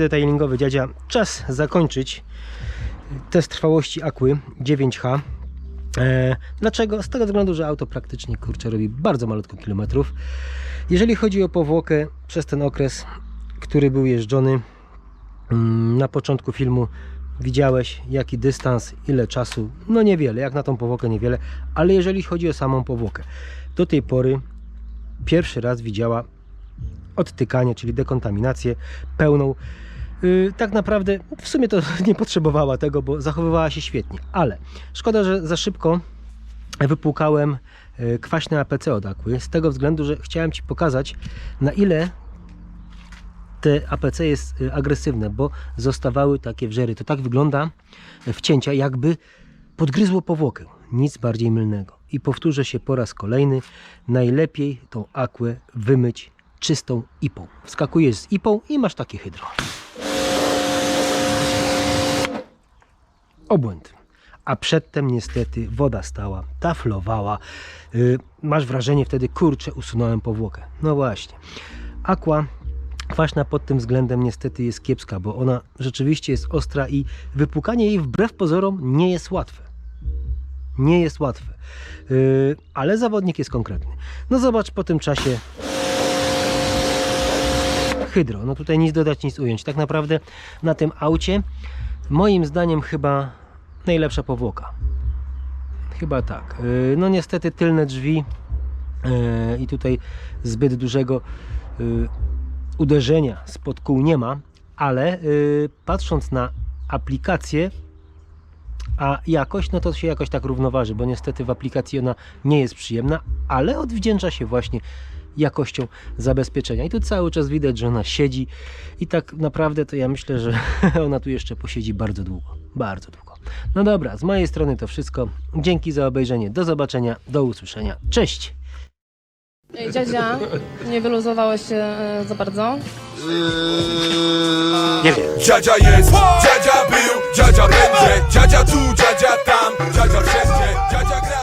detailingowy dziadzia. Czas zakończyć test trwałości Aquy 9H. E, dlaczego? Z tego względu, że auto praktycznie kurczę robi bardzo malutko kilometrów. Jeżeli chodzi o powłokę przez ten okres, który był jeżdżony mm, na początku filmu widziałeś jaki dystans, ile czasu, no niewiele, jak na tą powłokę niewiele, ale jeżeli chodzi o samą powłokę, do tej pory pierwszy raz widziała odtykanie, czyli dekontaminację pełną. Yy, tak naprawdę w sumie to nie potrzebowała tego, bo zachowywała się świetnie, ale szkoda, że za szybko wypłukałem yy, kwaśne APC od Aquy, z tego względu, że chciałem Ci pokazać na ile te APC jest y, agresywne, bo zostawały takie wrzery. To tak wygląda wcięcia, jakby podgryzło powłokę. Nic bardziej mylnego. I powtórzę się po raz kolejny. Najlepiej tą aquę wymyć czystą ipą. Wskakujesz z ipą i masz takie hydro. Obłęd. A przedtem niestety woda stała, taflowała. Yy, masz wrażenie wtedy, kurczę, usunąłem powłokę. No właśnie. Aqua kwaśna pod tym względem niestety jest kiepska, bo ona rzeczywiście jest ostra i wypłukanie jej wbrew pozorom nie jest łatwe. Nie jest łatwe. Yy, ale zawodnik jest konkretny. No zobacz po tym czasie hydro. No tutaj nic dodać, nic ująć. Tak naprawdę na tym aucie moim zdaniem chyba najlepsza powłoka. Chyba tak. Yy, No niestety tylne drzwi yy, i tutaj zbyt dużego yy, uderzenia spod kół nie ma, ale patrząc na aplikację, a jakość, no to się jakoś tak równoważy, bo niestety w aplikacji ona nie jest przyjemna, ale odwdzięcza się właśnie jakością zabezpieczenia. I tu cały czas widać, że ona siedzi i tak naprawdę to ja myślę, że ona tu jeszcze posiedzi bardzo długo. Bardzo długo. No dobra, z mojej strony to wszystko. Dzięki za obejrzenie. Do zobaczenia, do usłyszenia. Cześć! Ej, Dziadzia, nie wyluzowałeś się e, za bardzo? Nie wiem. Dziadzia jest, dziadzia był, dziadzia będzie Dziadzia tu, dziadzia tam, dziadzia wszędzie